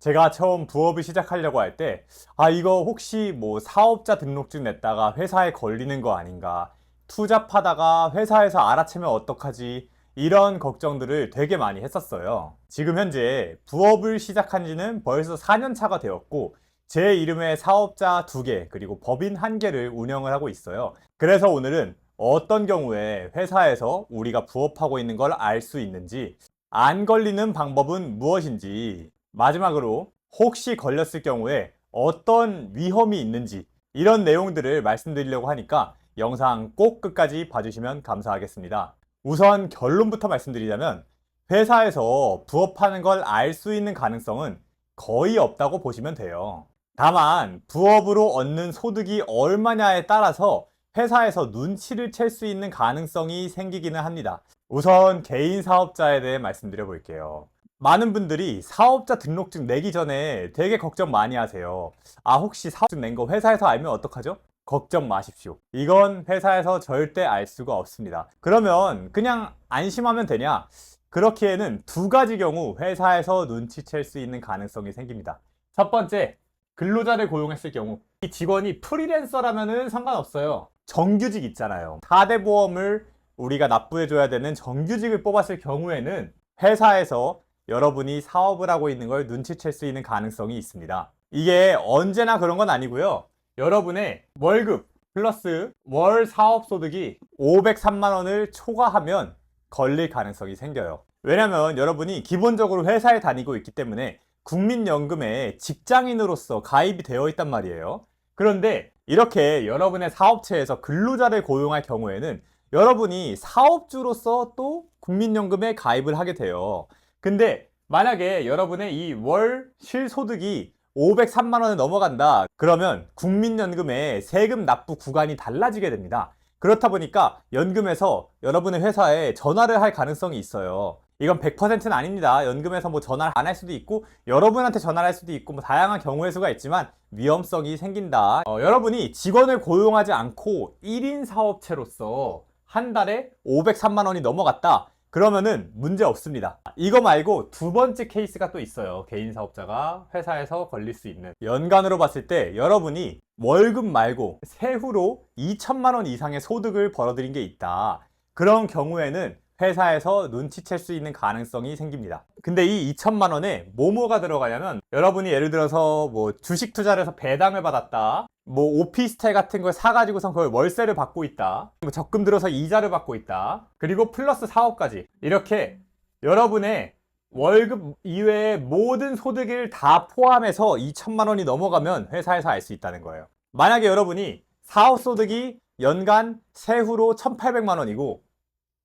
제가 처음 부업을 시작하려고 할 때, 아, 이거 혹시 뭐 사업자 등록증 냈다가 회사에 걸리는 거 아닌가, 투잡하다가 회사에서 알아채면 어떡하지, 이런 걱정들을 되게 많이 했었어요. 지금 현재 부업을 시작한 지는 벌써 4년 차가 되었고, 제 이름의 사업자 2개, 그리고 법인 1개를 운영을 하고 있어요. 그래서 오늘은 어떤 경우에 회사에서 우리가 부업하고 있는 걸 알 수 있는지, 안 걸리는 방법은 무엇인지, 마지막으로 혹시 걸렸을 경우에 어떤 위험이 있는지, 이런 내용들을 말씀드리려고 하니까 영상 꼭 끝까지 봐주시면 감사하겠습니다. 우선 결론부터 말씀드리자면, 회사에서 부업하는 걸 알 수 있는 가능성은 거의 없다고 보시면 돼요. 다만 부업으로 얻는 소득이 얼마냐에 따라서 회사에서 눈치를 챌 수 있는 가능성이 생기기는 합니다. 우선 개인 사업자에 대해 말씀드려 볼게요. 많은 분들이 사업자 등록증 내기 전에 되게 걱정 많이 하세요. 아, 혹시 사업증 낸 거 회사에서 알면 어떡하죠? 걱정 마십시오. 이건 회사에서 절대 알 수가 없습니다. 그러면 그냥 안심하면 되냐? 그렇기에는 두 가지 경우 회사에서 눈치챌 수 있는 가능성이 생깁니다. 첫 번째, 근로자를 고용했을 경우 이 직원이 프리랜서라면은 상관없어요. 정규직 있잖아요. 4대 보험을 우리가 납부해줘야 되는 정규직을 뽑았을 경우에는 회사에서 여러분이 사업을 하고 있는 걸 눈치챌 수 있는 가능성이 있습니다. 이게 언제나 그런 건 아니고요. 여러분의 월급 플러스 월 사업 소득이 503만 원을 초과하면 걸릴 가능성이 생겨요. 왜냐면 여러분이 기본적으로 회사에 다니고 있기 때문에 국민연금에 직장인으로서 가입이 되어 있단 말이에요. 그런데 이렇게 여러분의 사업체에서 근로자를 고용할 경우에는 여러분이 사업주로서 또 국민연금에 가입을 하게 돼요. 근데 만약에 여러분의 이 월 실소득이 503만 원을 넘어간다. 그러면 국민연금의 세금 납부 구간이 달라지게 됩니다. 그렇다 보니까 연금에서 여러분의 회사에 전화를 할 가능성이 있어요. 이건 100%는 아닙니다. 연금에서 뭐 전화를 안 할 수도 있고 여러분한테 전화를 할 수도 있고 뭐 다양한 경우의 수가 있지만 위험성이 생긴다. 어, 여러분이 직원을 고용하지 않고 1인 사업체로서 한 달에 503만 원이 넘어갔다. 그러면은 문제 없습니다. 이거 말고 두 번째 케이스가 또 있어요. 개인 사업자가 회사에서 걸릴 수 있는. 연간으로 봤을 때 여러분이 월급 말고 세후로 2천만 원 이상의 소득을 벌어들인 게 있다. 그런 경우에는 회사에서 눈치챌 수 있는 가능성이 생깁니다. 근데 이 2천만 원에 뭐뭐가 들어가냐면 여러분이 예를 들어서 뭐 주식 투자를 해서 배당을 받았다. 뭐 오피스텔 같은 걸 사가지고선 그걸 월세를 받고 있다. 뭐 적금 들어서 이자를 받고 있다. 그리고 플러스 사업까지. 이렇게 여러분의 월급 이외의 모든 소득을 다 포함해서 2천만 원이 넘어가면 회사에서 알 수 있다는 거예요. 만약에 여러분이 사업 소득이 연간 세후로 1,800만 원이고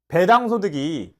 배당 소득이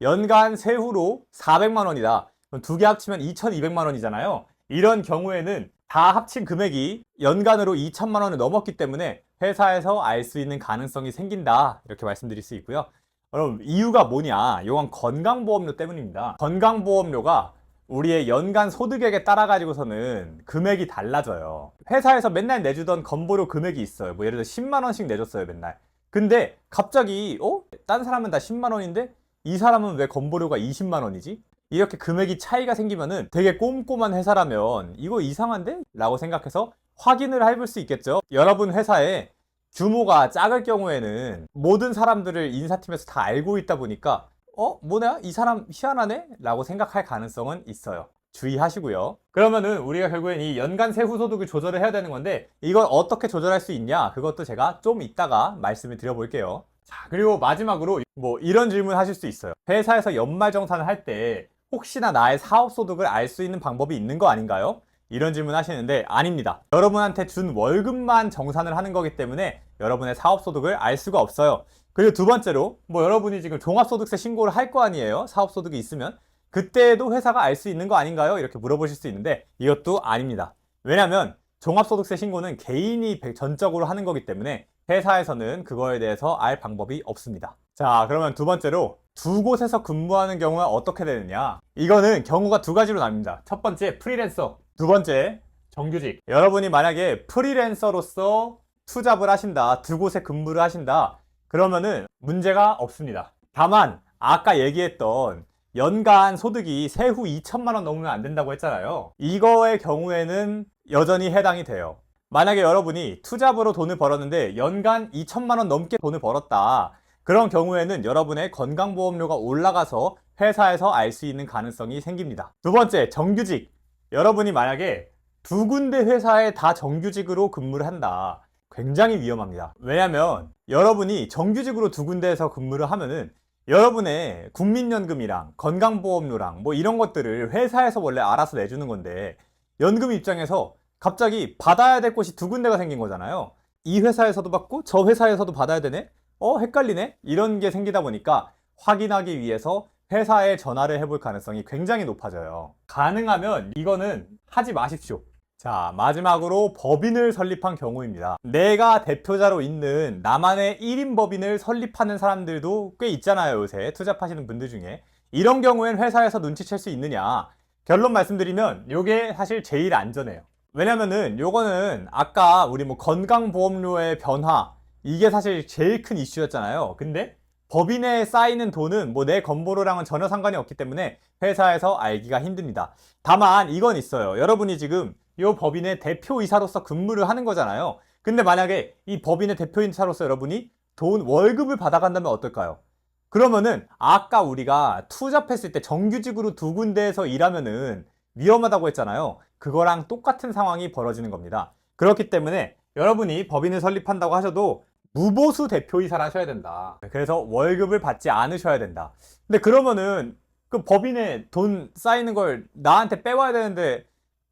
연간 세후로 400만 원이다. 두개 합치면 2,200만 원이잖아요. 이런 경우에는 다 합친 금액이 연간으로 2천만 원을 넘었기 때문에 회사에서 알 수 있는 가능성이 생긴다. 이렇게 말씀드릴 수 있고요. 그럼 이유가 뭐냐? 이건 건강보험료 때문입니다. 건강보험료가 우리의 연간 소득액에 따라 가지고서는 금액이 달라져요. 회사에서 맨날 내주던 건보료 금액이 있어요. 뭐 예를 들어 10만 원씩 내줬어요, 맨날. 근데 갑자기 어? 딴 사람은 다 10만 원인데 이 사람은 왜 건보료가 20만 원이지? 이렇게 금액이 차이가 생기면은 되게 꼼꼼한 회사라면 이거 이상한데? 라고 생각해서 확인을 해볼 수 있겠죠. 여러분 회사에 규모가 작을 경우에는 모든 사람들을 인사팀에서 다 알고 있다 보니까 어? 뭐냐? 이 사람 희한하네? 라고 생각할 가능성은 있어요. 주의하시고요. 그러면은 우리가 결국엔 이 연간 세후 소득을 조절을 해야 되는 건데 이걸 어떻게 조절할 수 있냐? 그것도 제가 좀 이따가 말씀을 드려볼게요. 자, 그리고 마지막으로 뭐 이런 질문 하실 수 있어요. 회사에서 연말 정산을 할 때 혹시나 나의 사업 소득을 알 수 있는 방법이 있는 거 아닌가요? 이런 질문 하시는데 아닙니다. 여러분한테 준 월급만 정산을 하는 거기 때문에 여러분의 사업 소득을 알 수가 없어요. 그리고 두 번째로 뭐 여러분이 지금 종합소득세 신고를 할 거 아니에요? 사업 소득이 있으면 그때도 회사가 알 수 있는 거 아닌가요? 이렇게 물어보실 수 있는데 이것도 아닙니다. 왜냐하면 종합소득세 신고는 개인이 전적으로 하는 거기 때문에 회사에서는 그거에 대해서 알 방법이 없습니다. 자, 그러면 두 번째로 두 곳에서 근무하는 경우가 어떻게 되느냐? 이거는 경우가 두 가지로 나뉩니다. 첫 번째 프리랜서, 두 번째 정규직. 여러분이 만약에 프리랜서로서 투잡을 하신다, 두 곳에 근무를 하신다, 그러면은 문제가 없습니다. 다만 아까 얘기했던 연간 소득이 세후 2천만 원 넘으면 안 된다고 했잖아요. 이거의 경우에는 여전히 해당이 돼요. 만약에 여러분이 투잡으로 돈을 벌었는데 연간 2천만 원 넘게 돈을 벌었다. 그런 경우에는 여러분의 건강보험료가 올라가서 회사에서 알 수 있는 가능성이 생깁니다. 두 번째, 정규직. 여러분이 만약에 두 군데 회사에 다 정규직으로 근무를 한다. 굉장히 위험합니다. 왜냐면 여러분이 정규직으로 두 군데에서 근무를 하면은 여러분의 국민연금이랑 건강보험료랑 뭐 이런 것들을 회사에서 원래 알아서 내주는 건데 연금 입장에서 갑자기 받아야 될 곳이 두 군데가 생긴 거잖아요. 이 회사에서도 받고 저 회사에서도 받아야 되네? 어, 헷갈리네? 이런 게 생기다 보니까 확인하기 위해서 회사에 전화를 해볼 가능성이 굉장히 높아져요. 가능하면 이거는 하지 마십시오. 자, 마지막으로 법인을 설립한 경우입니다. 내가 대표자로 있는 나만의 1인 법인을 설립하는 사람들도 꽤 있잖아요, 요새. 투잡하시는 분들 중에. 이런 경우엔 회사에서 눈치챌 수 있느냐? 결론 말씀드리면 요게 사실 제일 안전해요. 왜냐면은 요거는 아까 우리 뭐 건강보험료의 변화 이게 사실 제일 큰 이슈였잖아요. 근데 법인에 쌓이는 돈은 뭐 내 건보료랑은 전혀 상관이 없기 때문에 회사에서 알기가 힘듭니다. 다만 이건 있어요. 여러분이 지금 이 법인의 대표이사로서 근무를 하는 거잖아요. 근데 만약에 이 법인의 대표이사로서 여러분이 돈 월급을 받아간다면 어떨까요? 그러면은 아까 우리가 투잡했을 때 정규직으로 두 군데에서 일하면은 위험하다고 했잖아요. 그거랑 똑같은 상황이 벌어지는 겁니다. 그렇기 때문에 여러분이 법인을 설립한다고 하셔도 무보수 대표이사를 하셔야 된다. 그래서 월급을 받지 않으셔야 된다. 근데 그러면은 그 법인에 돈 쌓이는 걸 나한테 빼와야 되는데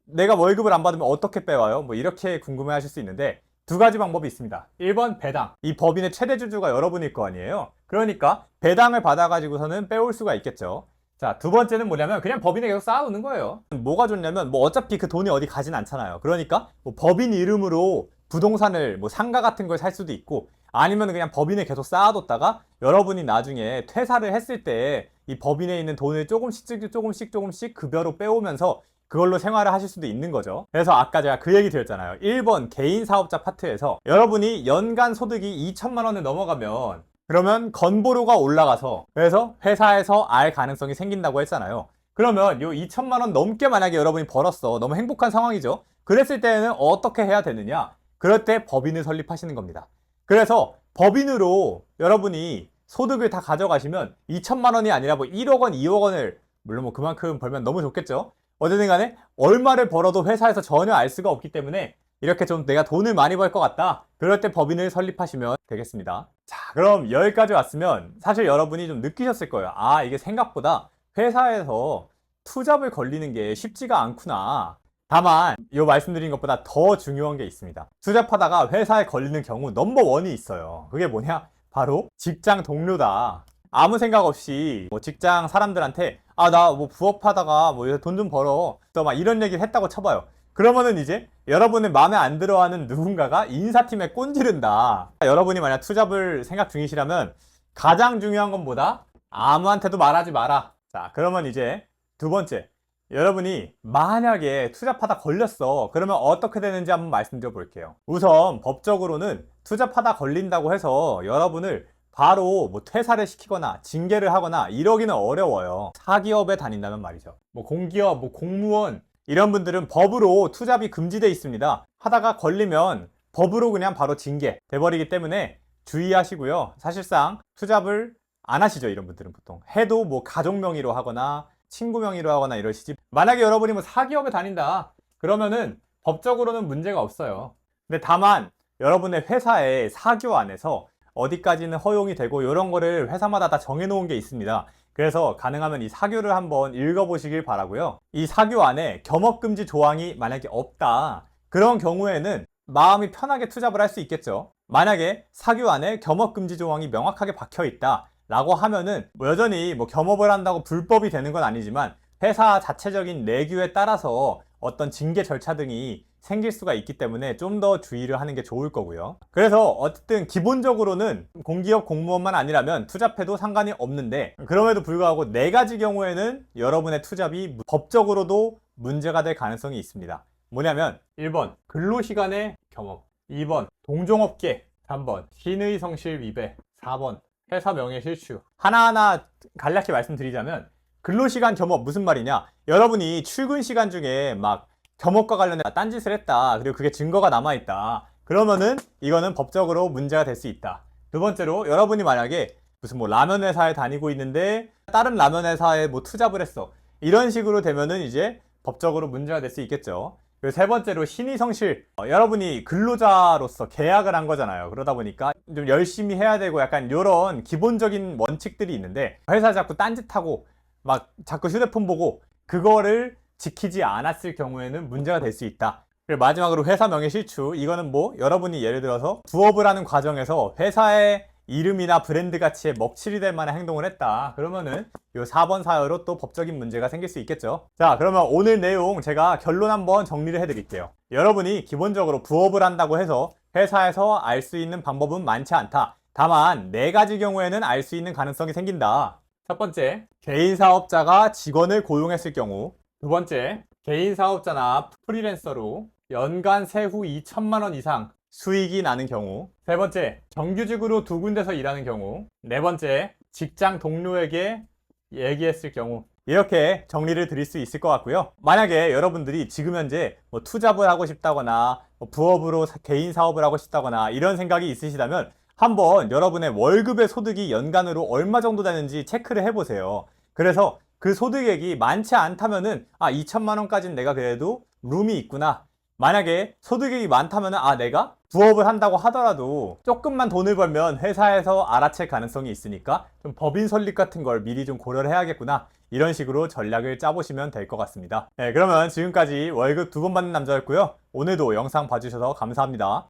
내가 월급을 안 받으면 어떻게 빼와요? 뭐 이렇게 궁금해 하실 수 있는데 두 가지 방법이 있습니다. 1번 배당. 이 법인의 최대 주주가 여러분일 거 아니에요? 그러니까 배당을 받아가지고서는 빼올 수가 있겠죠. 자, 두 번째는 뭐냐면 그냥 법인에 계속 쌓아오는 거예요. 뭐가 좋냐면 뭐 어차피 그 돈이 어디 가진 않잖아요. 그러니까 뭐 법인 이름으로 부동산을 뭐 상가 같은 걸 살 수도 있고 아니면 그냥 법인에 계속 쌓아뒀다가 여러분이 나중에 퇴사를 했을 때 이 법인에 있는 돈을 조금씩 조금씩 조금씩 급여로 빼오면서 그걸로 생활을 하실 수도 있는 거죠. 그래서 아까 제가 그 얘기 드렸잖아요. 1번 개인 사업자 파트에서 여러분이 연간 소득이 2천만 원을 넘어가면 그러면 건보료가 올라가서 그래서 회사에서 알 가능성이 생긴다고 했잖아요. 그러면 요 2천만 원 넘게 만약에 여러분이 벌었어. 너무 행복한 상황이죠. 그랬을 때는 어떻게 해야 되느냐? 그럴 때 법인을 설립하시는 겁니다. 그래서 법인으로 여러분이 소득을 다 가져가시면 2천만 원이 아니라 뭐 1억 원, 2억 원을 물론 뭐 그만큼 벌면 너무 좋겠죠. 어쨌든 간에 얼마를 벌어도 회사에서 전혀 알 수가 없기 때문에 이렇게 좀 내가 돈을 많이 벌 것 같다. 그럴 때 법인을 설립하시면 되겠습니다. 자, 그럼 여기까지 왔으면 사실 여러분이 좀 느끼셨을 거예요. 아, 이게 생각보다 회사에서 투잡을 걸리는 게 쉽지가 않구나. 다만 이 말씀드린 것보다 더 중요한 게 있습니다. 투잡하다가 회사에 걸리는 경우 넘버 원이 있어요. 그게 뭐냐? 바로 직장 동료다. 아무 생각 없이 뭐 직장 사람들한테 아 나 뭐 부업하다가 뭐 돈 좀 벌어 또 막 이런 얘기를 했다고 쳐봐요. 그러면은 이제 여러분의 마음에 안 들어하는 누군가가 인사팀에 꼰지른다. 여러분이 만약 투잡을 생각 중이시라면 가장 중요한 건 뭐다? 아무한테도 말하지 마라. 자, 그러면 이제 두 번째. 여러분이 만약에 투잡하다 걸렸어. 그러면 어떻게 되는지 한번 말씀드려 볼게요. 우선 법적으로는 투잡하다 걸린다고 해서 여러분을 바로 뭐 퇴사를 시키거나 징계를 하거나 이러기는 어려워요. 사기업에 다닌다면 말이죠. 뭐 공기업, 뭐 공무원 이런 분들은 법으로 투잡이 금지돼 있습니다. 하다가 걸리면 법으로 그냥 바로 징계 돼버리기 때문에 주의하시고요. 사실상 투잡을 안 하시죠. 이런 분들은 보통 해도 뭐 가족 명의로 하거나 친구 명의로 하거나 이러시지. 만약에 여러분이 뭐 사기업에 다닌다 그러면은 법적으로는 문제가 없어요. 근데 다만 여러분의 회사의 사교 안에서 어디까지는 허용이 되고 이런 거를 회사마다 다 정해놓은 게 있습니다. 그래서 가능하면 이 사교를 한번 읽어보시길 바라고요. 이 사교 안에 겸업금지 조항이 만약에 없다. 그런 경우에는 마음이 편하게 투잡을 할 수 있겠죠. 만약에 사교 안에 겸업금지 조항이 명확하게 박혀 있다. 라고 하면은 뭐 여전히 뭐 겸업을 한다고 불법이 되는 건 아니지만 회사 자체적인 내규에 따라서 어떤 징계 절차 등이 생길 수가 있기 때문에 좀 더 주의를 하는 게 좋을 거고요. 그래서 어쨌든 기본적으로는 공기업 공무원만 아니라면 투잡해도 상관이 없는데 그럼에도 불구하고 네 가지 경우에는 여러분의 투잡이 법적으로도 문제가 될 가능성이 있습니다. 뭐냐면 1번 근로시간의 겸업 2번 동종업계 3번 신의 성실 위배 4번 회사 명예 실추 하나하나 간략히 말씀드리자면 근로시간 겸업 무슨 말이냐? 여러분이 출근 시간 중에 막 겸업과 관련해 딴짓을 했다. 그리고 그게 증거가 남아있다. 그러면은 이거는 법적으로 문제가 될 수 있다. 두 번째로 여러분이 만약에 무슨 뭐 라면 회사에 다니고 있는데 다른 라면 회사에 뭐 투잡을 했어. 이런 식으로 되면은 이제 법적으로 문제가 될 수 있겠죠. 그리고 세 번째로 신의 성실. 어, 여러분이 근로자로서 계약을 한 거잖아요. 그러다 보니까 좀 열심히 해야 되고 약간 이런 기본적인 원칙들이 있는데 회사 자꾸 딴짓하고 막 자꾸 휴대폰 보고 그거를 지키지 않았을 경우에는 문제가 될 수 있다. 그리고 마지막으로 회사 명예 실추. 이거는 뭐 여러분이 예를 들어서 부업을 하는 과정에서 회사의 이름이나 브랜드 가치에 먹칠이 될 만한 행동을 했다. 그러면은 요 4번 사유로 또 법적인 문제가 생길 수 있겠죠. 자, 그러면 오늘 내용 제가 결론 한번 정리를 해드릴게요. 여러분이 기본적으로 부업을 한다고 해서 회사에서 알 수 있는 방법은 많지 않다. 다만 네 가지 경우에는 알 수 있는 가능성이 생긴다. 첫 번째, 개인 사업자가 직원을 고용했을 경우. 두 번째, 개인 사업자나 프리랜서로 연간 세후 2천만 원 이상 수익이 나는 경우. 세 번째, 정규직으로 두 군데서 일하는 경우. 네 번째, 직장 동료에게 얘기했을 경우. 이렇게 정리를 드릴 수 있을 것 같고요. 만약에 여러분들이 지금 현재 뭐 투잡을 하고 싶다거나 뭐 부업으로 사- 개인 사업을 하고 싶다거나 이런 생각이 있으시다면 한번 여러분의 월급의 소득이 연간으로 얼마 정도 되는지 체크를 해보세요. 그래서 그 소득액이 많지 않다면은 아 2천만 원까지는 내가 그래도 룸이 있구나. 만약에 소득액이 많다면 아 내가 부업을 한다고 하더라도 조금만 돈을 벌면 회사에서 알아챌 가능성이 있으니까 좀 법인 설립 같은 걸 미리 좀 고려를 해야겠구나. 이런 식으로 전략을 짜보시면 될 것 같습니다. 네 그러면 지금까지 월급 두 번 받는 남자였고요. 오늘도 영상 봐주셔서 감사합니다